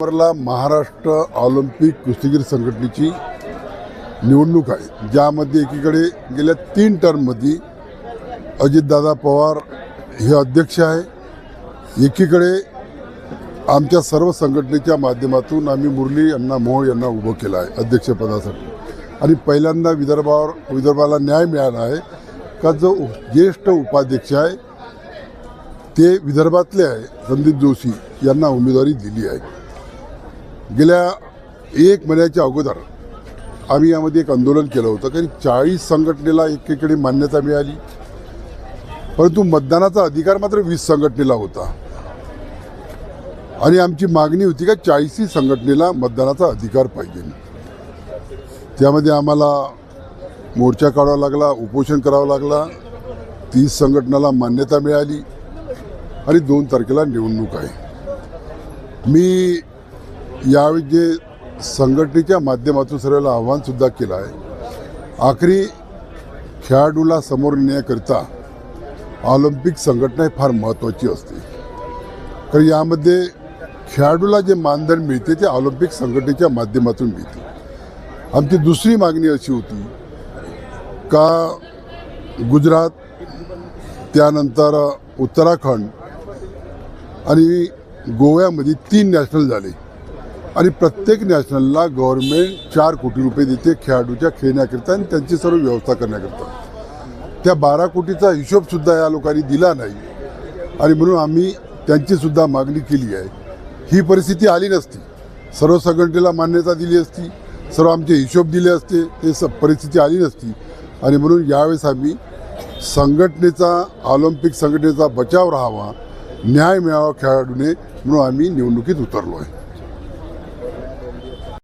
नोव्हेंबरला महाराष्ट्र ऑलिम्पिक कुस्तीगीर संघटनेची निवडणूक आहे. ज्यामध्ये एकीकडे गेल्या तीन टर्ममध्ये अजितदादा पवार हे अध्यक्ष आहे. एकीकडे आमच्या सर्व संघटनेच्या माध्यमातून आम्ही मुरली यांना मोहोळ यांना उभं केलं आहे अध्यक्षपदासाठी. आणि पहिल्यांदा विदर्भावर विदर्भाला न्याय मिळाला आहे का जो ज्येष्ठ उपाध्यक्ष आहे ते विदर्भातले आहे संदीप जोशी यांना उमेदवारी दिली आहे. गेल्या एक महिन्याच्या अगोदर आम्ही यामध्ये एक आंदोलन केलं होतं कारण चाळीस संघटनेला एकीकडे मान्यता मिळाली. परंतु मतदानाचा अधिकार मात्र वीस संघटनेला होता. आणि आमची मागणी होती का चाळीसही संघटनेला मतदानाचा अधिकार पाहिजे. त्यामध्ये आम्हाला मोर्चा काढावा लागला उपोषण करावं लागला. तीस संघटनाला मान्यता मिळाली. आणि दोन तारखेला निवडणूक आहे. मी यावेळी जे संघटनेच्या माध्यमातून सर्वांना आव्हानसुद्धा केलं आहे. आखरी खेळाडूला समोर नेण्याकरिता ऑलिम्पिक संघटना ही फार महत्त्वाची असते. कारण यामध्ये खेळाडूला जे मानधन मिळते ते ऑलिम्पिक संघटनेच्या माध्यमातून मिळते. आमची दुसरी मागणी अशी होती का गुजरात त्यानंतर उत्तराखंड आणि गोव्यामध्ये तीन नॅशनल झाले. आणि प्रत्येक नॅशनलला गव्हर्नमेंट चार कोटी रुपये देते खेळाडूच्या खेळण्याकरिता आणि त्यांची सर्व व्यवस्था करण्याकरिता. त्या बारा कोटीचा हिशोबसुद्धा या लोकांनी दिला नाही. आणि म्हणून आम्ही त्यांचीसुद्धा मागणी केली आहे. ही परिस्थिती आली नसती. सर्व संघटनेला मान्यता दिली असती. सर्व आमचे हिशोब दिले असते. ते स परिस्थिती आली नसती. आणि म्हणून यावेळेस आम्ही संघटनेचा ऑलिम्पिक संघटनेचा बचाव राहावा न्याय मिळावा खेळाडूने म्हणून आम्ही निवडणुकीत उतरलो आहे. Thank you.